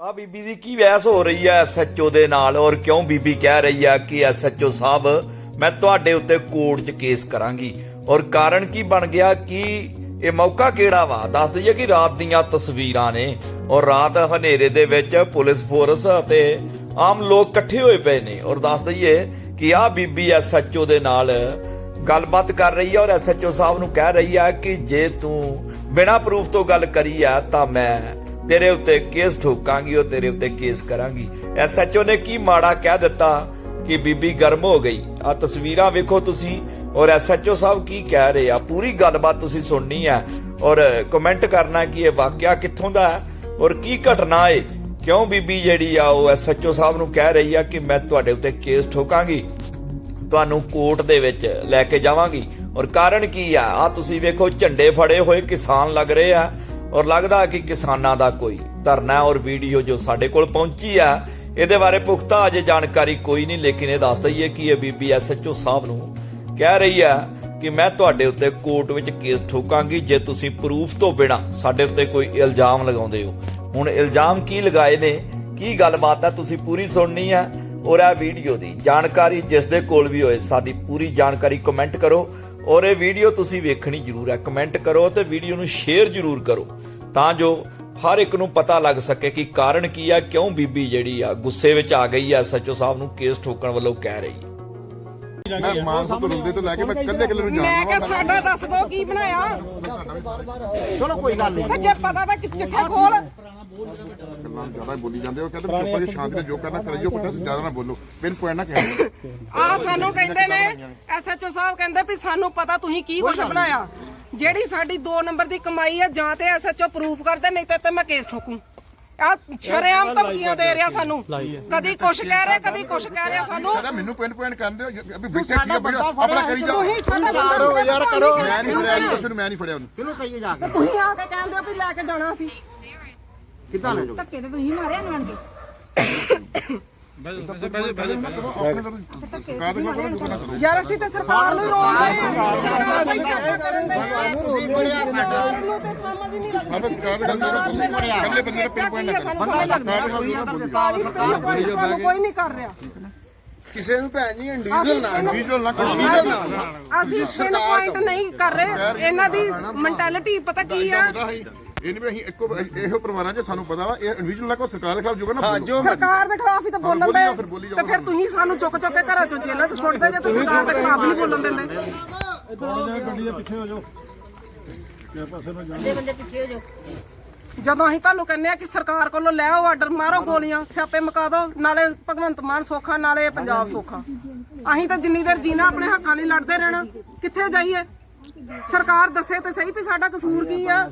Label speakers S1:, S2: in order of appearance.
S1: ਆ ਬੀਬੀ ਦੀ ਕੀ ਬਹਿਸ ਹੋ ਰਹੀ ਹੈ ਐਸਐਚਓ ਦੇ ਨਾਲ? ਔਰ ਕਿਉਂ ਬੀਬੀ ਕਹਿ ਰਹੀ ਹੈ ਕਿ ਐਸਐਚਓ ਸਾਹਿਬ, ਮੈਂ ਤੁਹਾਡੇ ਉੱਤੇ ਕੋਰਟ 'ਚ ਕੇਸ ਕਰਾਂਗੀ। ਔਰ ਕਾਰਨ ਕੀ ਬਣ ਗਿਆ ਕਿ ਇਹ ਮੌਕਾ ਕਿਹੜਾ ਵਾ? ਦੱਸ ਦਈਏ ਕਿ ਰਾਤ ਦੀਆਂ ਤਸਵੀਰਾਂ ਨੇ। ਔਰ ਰਾਤ ਹਨੇਰੇ ਦੇ ਵਿੱਚ ਪੁਲਿਸ ਫੋਰਸ ਅਤੇ ਆਮ ਲੋਕ ਇਕੱਠੇ ਹੋਏ ਪਏ ਨੇ। ਔਰ ਦੱਸ ਦਈਏ ਕਿ ਆ ਬੀਬੀ ਐਸਐਚਓ ਦੇ ਨਾਲ ਗੱਲਬਾਤ ਕਰ ਰਹੀ ਹੈ ਔਰ ਐਸਐਚਓ ਸਾਹਿਬ ਨੂੰ ਕਹਿ ਰਹੀ ਹੈ ਕਿ ਜੇ ਤੂੰ ਬਿਨਾਂ ਪ੍ਰੂਫ ਤੋਂ ਗੱਲ ਕਰੀ ਆ ਤਾਂ ਮੈਂ ਤੇਰੇ ਉੱਤੇ ਕੇਸ ਠੋਕਾਂਗੀ ਔਰ ਤੇਰੇ ਉੱਤੇ ਕੇਸ ਕਰਾਂਗੀ। ਐਸਐਚਓ ਨੇ ਕੀ ਮਾੜਾ ਕਹਿ ਦਿੱਤਾ ਕਿ ਬੀਬੀ ਗਰਮ ਹੋ ਗਈ? ਆ ਤਸਵੀਰਾਂ ਵੇਖੋ ਤੁਸੀਂ ਔਰ ਐਸਐਚਓ ਸਾਹਿਬ ਕੀ ਕਹਿ ਰਹੇ ਆ? ਪੂਰੀ ਗੱਲਬਾਤ ਤੁਸੀਂ ਸੁਣਨੀ ਹੈ ਔਰ ਕਮੈਂਟ ਕਰਨਾ ਕਿ ਇਹ ਵਾਕਿਆ ਕਿੱਥੋਂ ਦਾ ਹੈ ਔਰ ਕੀ ਘਟਨਾ ਹੈ ਕਿਉਂ ਬੀਬੀ ਜਿਹੜੀ ਆ ਉਹ ਐਸਐਚਓ ਸਾਹਿਬ ਨੂੰ ਕਹਿ ਰਹੀ ਆ ਕਿ ਮੈਂ ਤੁਹਾਡੇ ਉੱਤੇ ਕੇਸ ਠੋਕਾਂਗੀ? ਤੁਹਾਨੂੰ ਕੋਰਟ ਦੇ ਵਿੱਚ ਲੈ ਕੇ ਜਾਵਾਂਗੀ। ਔਰ ਕਾਰਨ ਕੀ ਆ? ਆ ਤੁਸੀਂ ਵੇਖੋ ਝੰਡੇ ਫੜੇ ਹੋਏ ਕਿਸਾਨ ਲੱਗ ਰਹੇ ਆ। ਔਰ ਲੱਗਦਾ ਕਿ ਕਿਸਾਨਾਂ ਦਾ ਕੋਈ ਧਰਨਾ ਔਰ ਵੀਡੀਓ ਜੋ ਸਾਡੇ ਕੋਲ ਪਹੁੰਚੀ ਆ, ਇਹਦੇ ਬਾਰੇ ਪੁਖਤਾ ਅਜੇ ਜਾਣਕਾਰੀ ਕੋਈ ਨਹੀਂ, ਲੇਕਿਨ ਇਹ ਦੱਸ ਦਈਏ ਕਿ ਇਹ ਬੀਬੀ ਐਸਐਚਓ ਸਾਹਿਬ ਨੂੰ ਕਹਿ ਰਹੀ ਆ ਕਿ ਮੈਂ ਤੁਹਾਡੇ ਉੱਤੇ ਕੋਰਟ ਵਿੱਚ ਕੇਸ ਠੋਕਾਂਗੀ, ਜੇ ਤੁਸੀਂ ਪ੍ਰੂਫ ਤੋਂ ਬਿਨਾ ਸਾਡੇ ਉੱਤੇ ਕੋਈ ਇਲਜ਼ਾਮ ਲਗਾਉਂਦੇ ਹੋ। ਹੁਣ ਇਲਜ਼ਾਮ ਕੀ ਲਗਾਏ ਨੇ, ਕੀ ਗੱਲਬਾਤ ਆ, ਤੁਸੀਂ ਪੂਰੀ ਸੁਣਨੀ ਆ ਔਰ ਇਹ ਵੀਡੀਓ ਦੀ ਜਾਣਕਾਰੀ ਜਿਸ ਦੇ ਕੋਲ ਵੀ ਹੋਏ, ਸਾਡੀ ਪੂਰੀ ਜਾਣਕਾਰੀ ਕਮੈਂਟ ਕਰੋ। ਔਰ ਇਹ ਵੀਡੀਓ ਤੁਸੀਂ ਵੇਖਣੀ ਜ਼ਰੂਰ ਹੈ। ਕਮੈਂਟ ਕਰੋ ਤੇ ਵੀਡੀਓ ਨੂੰ ਸ਼ੇਅਰ ਜ਼ਰੂਰ ਕਰੋ ਤਾਂ ਜੋ ਹਰ ਇੱਕ ਨੂੰ ਪਤਾ ਲੱਗ ਸਕੇ ਕਿ ਕਾਰਨ ਕੀ ਆ ਕਿਉਂ ਬੀਬੀ ਜਿਹੜੀ ਆ ਗੁੱਸੇ ਵਿੱਚ ਆ ਗਈ ਆ ਸੱਚੋ ਸਾਹਿਬ ਨੂੰ ਕੇਸ ਠੋਕਣ ਵੱਲੋਂ ਕਹਿ ਰਹੀ ਹੈ।
S2: ਮੈਂ ਮਾਨਸਾ ਤੋਂ ਰੁੰਦੇ ਤੋਂ ਲੈ ਕੇ ਮੈਂ ਕੱਲੇ ਕੱਲੇ ਨੂੰ
S3: ਮੈਂ
S2: ਜਾਣਦਾ
S3: ਕਿਹਾ ਸਾਡਾ ਦੱਸ ਦੋ ਕੀ ਬਣਾਇਆ?
S4: ਚਲੋ ਕੋਈ ਗੱਲ ਨਹੀਂ
S3: ਤੇ ਜੇ ਪਤਾ ਤਾਂ ਕਿ ਚਿੱਠਾ ਖੋਲ।
S2: ਗੱਲਾਂ ਜ਼ਿਆਦਾ ਬੋਲੀ ਜਾਂਦੇ ਹੋ ਕਹਿੰਦੇ ਚੁੱਪ ਜੀ ਸ਼ਾਂਤ ਨਾਲ ਜੋ ਕਰਨਾ ਕਰਿਓ ਪੁੱਤਰ ਜ਼ਿਆਦਾ ਨਾ ਬੋਲੋ। ਪਿੰਨ ਪੁਆਇੰਟ ਨਾ ਕਹਿਓ
S3: ਆ ਸਾਨੂੰ ਕਹਿੰਦੇ ਨੇ ਐਸਐਚਓ ਸਾਹਿਬ ਕਹਿੰਦੇ ਵੀ ਸਾਨੂੰ ਪਤਾ ਤੁਸੀਂ ਕੀ ਕੁਝ ਬਣਾਇਆ। ਜਿਹੜੀ ਸਾਡੀ 2 ਨੰਬਰ ਦੀ ਕਮਾਈ ਹੈ ਜਾਂ ਤੇ ਐਸਐਚਓ ਪ੍ਰੂਫ ਕਰਦੇ ਨਹੀਂ ਤੇ ਤੇ ਮੈਂ ਕੇਸ ਠੋਕੂ। ਆ ਸ਼ਰੇਆਮ ਧਮਕੀਆਂ ਦੇ ਰਿਹਾ ਸਾਨੂੰ। ਕਦੀ ਕੁਛ ਕਹਿ ਰਿਹਾ ਕਦੀ ਕੁਛ ਕਹਿ ਰਿਹਾ ਸਾਨੂੰ।
S2: ਸਾਰਾ ਮੈਨੂੰ ਪਿੰਨ ਪੁਆਇੰਟ ਕਰਦੇ ਹੋ ਅਭੀ ਹੈ ਬਈਆ ਆਪਣਾ ਕਰੀ ਜਾਓ।
S3: ਤੁਸੀਂ ਸਾਡਾ
S4: ਕਰੋ ਯਾਰ ਕਰੋ
S2: ਮੈਂ ਨਹੀਂ ਫੜਿਆ ਕਿਸੇ ਨੂੰ ਮੈਂ ਨਹੀਂ ਫੜਿਆ ਉਹਨੂੰ।
S4: ਕਿਹਨੂੰ ਕਹੀਏ ਜਾ ਕੇ
S3: ਤੁਸੀਂ ਆ ਕੇ ਕਹਿੰਦੇ ਹੋ ਵੀ ਲੈ ਕੇ ਜਾਣਾ ਸੀ।
S4: ਕਿੱਦਾਂ ਲੈ ਜਾਓ
S5: ਧੱਕੇ ਤੇ ਤੁਸੀਂ ਮਾਰਿਆ ਨੂੰ ਆਣ ਕੇ।
S3: ਯਾਰ ਅਸੀਂ ਤੇ ਸਰਕਾਰ ਨੂੰ ਦੇ
S4: ਤੁਸੀਂ ਬੜਿਆ ਸਾਡਾ।
S3: ਨੂੰ ਤੇ ਸਮਝ ਨਹੀਂ ਲੱਗਦੀ।
S2: ਆਪ ਸਰਕਾਰ ਦੇ ਕੱਲੇ ਬੰਦੇ ਨੂੰ ਪਿੰਨ ਪੁਆਇੰਟ ਨਾ
S3: ਬੰਦਾ
S2: ਸਰਕਾਰ
S3: ਕੋਈ ਨਹੀਂ ਕਰ ਰਿਹਾ।
S4: ਕਿਸੇ ਨੂੰ ਭੈਣ ਨਹੀਂ ਡੀਜ਼ਲ ਨਾ
S2: ਵਿਜ਼ੂਅਲ ਨਾ
S4: ਡੀਜ਼ਲ ਨਾ
S3: ਅਸੀਂ ਪਿਨ ਪੁਆਇੰਟ ਨਹੀਂ ਕਰ ਰਹੇ। ਇਹਨਾਂ ਦੀ ਮੈਂਟੈਲਿਟੀ ਪਤਾ ਕੀ ਆ?
S2: ਇਹ ਨਹੀਂ ਵੀ ਅਸੀਂ ਇੱਕੋ ਇਹੋ ਪਰਿਵਾਰਾਂ 'ਚ ਸਾਨੂੰ ਪਤਾ ਵਾ ਇਹ ਇੰਡੀਵਿਜੂਅਲ ਨਾ ਕੋ ਸਰਕਾਰ ਦੇ ਖਿਲਾਫ ਜੋਗਾ ਨਾ ਬੋਲੋ।
S4: ਜੋ
S3: ਸਰਕਾਰ ਦੇ ਖਿਲਾਫ ਹੀ ਤਾਂ ਬੋਲਣ
S2: ਬੋਲੀ
S3: ਦੇ
S2: ਜਾਓ ਜਾਓ।
S3: ਤੇ ਫਿਰ ਤੁਸੀਂ ਸਾਨੂੰ ਚੁੱਕ ਚੁੱਕ ਕੇ ਘਰਾਂ ਚੋਂ ਜੇਲ੍ਹਾਂ 'ਚ ਸੁੱਟਦੇ ਜੇ ਤੇ ਸਰਕਾਰ ਦੇ ਖਿਲਾਫ ਨਹੀਂ ਬੋਲਣ ਦਿੰਦੇ।
S5: ਅੱਧੇ ਬੰਦੇ ਪਿੱਛੇ ਹੋ ਜਾਓ।
S3: ਜਦੋਂ ਅਸੀਂ ਤੁਹਾਨੂੰ ਕਹਿੰਦੇ ਆ ਕਿ ਸਰਕਾਰ ਕੋਲੋਂ ਲੈ ਆਓ ਆਰਡਰ ਮਾਰੋ ਗੋਲੀਆਂ ਸਿਆਪੇ ਮੁਕਾ ਦਿਓ ਨਾਲੇ ਭਗਵੰਤ ਮਾਨ ਸੋਖਾ ਨਾਲੇ ਪੰਜਾਬ ਸੋਖਾ। ਅਸੀਂ ਤਾਂ ਜਿੰਨੀ ਦੇਰ ਜੀਣਾ ਆਪਣੇ ਹੱਕਾਂ ਲਈ ਲੜਦੇ ਰਹਿਣਾ। ਕਿੱਥੇ ਜਾਈਏ? ਸਰਕਾਰ ਦੱਸੇ ਤੇ ਸਹੀ ਵੀ ਸਾਡਾ ਕਸੂਰ ਕੀ ਆ?